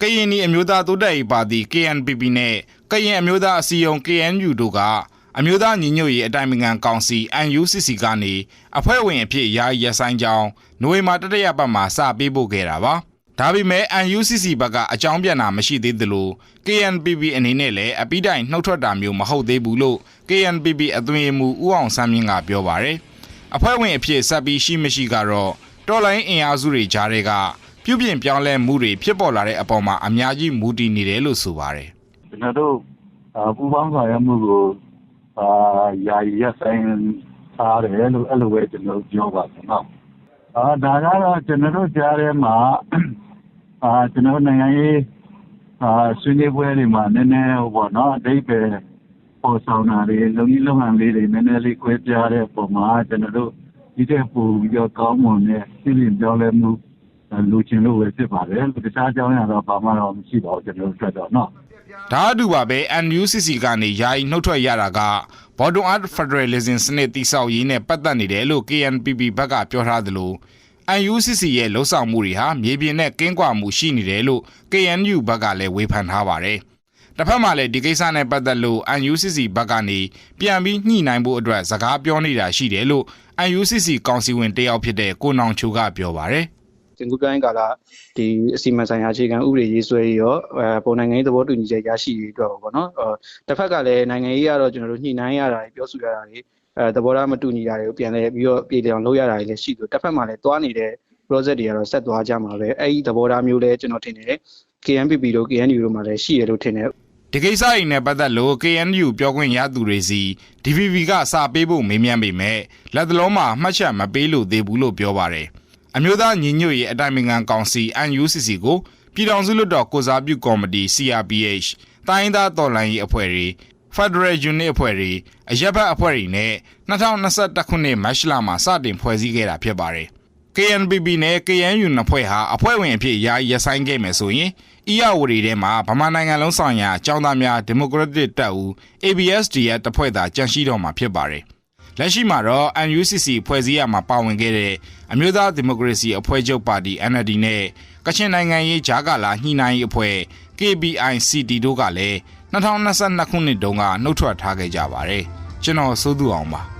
ကရင်နီအမျိုးသားတိုးတက်ရေးပါတီ KNPP နဲ့ကရင်အမျိုးသားအစည်းအရုံး KNU တို့ကအမျိုးသားညီညွတ်ရေးအတိုင်းအမြန်ကောင်စီ NUCC ကနေအဖွဲ့ဝင်အဖြစ်ယာယီရပ်ဆိုင်းကြောင်းနိုဝင်ဘာတတိယပတ်မှာစပေးပို့ခဲ့တာပါဒါပေမဲ့ NUCC ဘက်ကအကြောင်းပြန်တာမရှိသေးသလို KNPP အနေနဲ့လည်းအပိတိုင်နှုတ်ထွက်တာမျိုးမဟုတ်သေးဘူးလို့ KNPP အသွင်အမူဦးအောင်ဆန်းမြင့်ကပြောပါတယ်အဖွဲ့ဝင်အဖြစ်ဆက်ပြီးရှိမရှိကတော့တော်လိုင်းအင်အားစုတွေကြားတွေက ပြုပြင်ပြောင်းလဲမှုတွေဖြစ်ပေါ်လာတဲ့အပေါ်မှာအများကြီးမူတည်နေတယ်လို့ဆိုပါတယ်ကျွန်တော်တို့အာပူပေါင်းဆောင်ရွက်မှုကိုအာယာယီရပ်ဆိုင်ထားတယ်လို့အဲ့လိုပဲကျွန်တော်ပြောပါတယ်နော်အာဒါကတော့ကျွန်တော်တို့ကြားထဲမှာအာကျွန်တော်နိုင်ငံရေးအာဆွေးနွေးပွဲတွေမှာနည်းနည်းဟိုပေါ့နော်အတိတ်ပဲပေါ်ဆောင်တာတွေလုံကြီးလုံဟန်လေးတွေနည်းနည်းလေးခွဲပြားတဲ့ပုံမှာကျွန်တော်တို့ဒီတဲ့ပူပြီးတော့ကောင်းမွန်တဲ့ပြည်လင်ပြောင်းလဲမှု လူချင်းလို့ပဲဖြစ်ပါတယ်တခြားအကြောင်းအရာတော့ဘာမှတော့မရှိပါဘူးကျွန်တော်တို့ဆက်တော့နော်ဒါအတူပါပဲ NUCC ကနေယာယီနှုတ်ထွက်ရတာက Bottom Up Federalism စနစ်တိဆောက်ရေးနဲ့ပတ်သက်နေတယ်လို့ KNPP ဘက်ကပြောထားသလို NUCC ရဲ့လှုပ်ဆောင်မှုတွေဟာမြေပြင်နဲ့ကင်းကွာမှုရှိနေတယ်လို့ KNU ဘက်ကလည်းဝေဖန်ထားပါတယ်။တစ်ဖက်မှာလည်းဒီကိစ္စနဲ့ပတ်သက်လို့ NUCC ဘက်ကနေပြန်ပြီးညှိနှိုင်းဖို့အတွက်စကားပြောနေတာရှိတယ်လို့ NUCC ကောင်စီဝင်တယောက်ဖြစ်တဲ့ကိုနောင်ချိုကပြောပါတယ်။ တင်ကူတိုင်းကာလဒီအစီအမံဆိုင်ရာအခြေခံဥပဒေရေးဆွဲရေးရောအဲပုံနိုင်ငံရေးသဘောတူညီချက်ရရှိရေးအတွက်ပေါ့နော်အဲတစ်ဖက်ကလည်းနိုင်ငံရေးကတော့ကျွန်တော်တို့ညှိနှိုင်းရတာတွေပြောဆိုရတာတွေအဲသဘောထားမတူညီတာတွေကိုပြန်လဲပြီးတော့ပြည်ထောင်လုပ်ရတာတွေလည်းရှိတယ်တစ်ဖက်မှာလည်းတွားနေတဲ့ project တွေကတော့ဆက်သွားကြမှာပဲအဲဒီသဘောထားမျိုးလည်းကျွန်တော်ထင်တယ် KNPP တို့ KNU တို့မှာလည်းရှိရလို့ထင်တယ်ဒီကိစ္စအင်းနဲ့ပတ်သက်လို့ KNU ပြောခွင့်ရသူတွေစီ DVB ကစာပေးဖို့မေးမြန်းပေမဲ့လက်တလုံးမှာမှတ်ချက်မပေးလို့သေးဘူးလို့ပြောပါတယ်။ အမျိုးသားညီညွတ်ရေးအတိုင်းအမြန်ကောင်စီ NUCC ကိုပြည်ထောင်စုလွှတ်တော်ကိုစားပြုကော်မတီ CRPH တိုင်းသားတော်လှန်ရေးအဖွဲ့တွေ Federal Unit အဖွဲ့တွေအရက်ဘတ်အဖွဲ့တွေနဲ့2021ခုနှစ်မတ်လမှာစတင်ဖွဲ့စည်းခဲ့တာဖြစ်ပါတယ်။ KNPP နဲ့ KNU နှစ်ဖွဲ့ဟာအဖွဲ့ဝင်အဖြစ်ယာယီရပ်ဆိုင်းခဲ့မယ်ဆိုရင်အီရဝတီထဲမှာဗမာနိုင်ငံလုံးဆိုင်ရာအကြောင်းသားများဒီမိုကရက်တစ်တပ်ဦး ABSD ရဲ့တပ်ဖွဲ့သားကြန့်ရှိတော့မှာဖြစ်ပါတယ်။ လက်ရှိမှာတော့ NUCC ဖွဲ့စည်းရမှာပါဝင်ခဲ့တဲ့အမျိုးသားဒီမိုကရေစီအဖွဲ့ချုပ်ပါတီ NLD နဲ့ကချင်နိုင်ငံရေးဂျာကာလာညှိနှိုင်းရေးအဖွဲ့ KBICT တို့ကလည်း2022ခုနှစ်တုန်းကနှုတ်ထွက်ထားခဲ့ကြပါတယ်။ကျွန်တော်စိုးသူအောင်ပါ။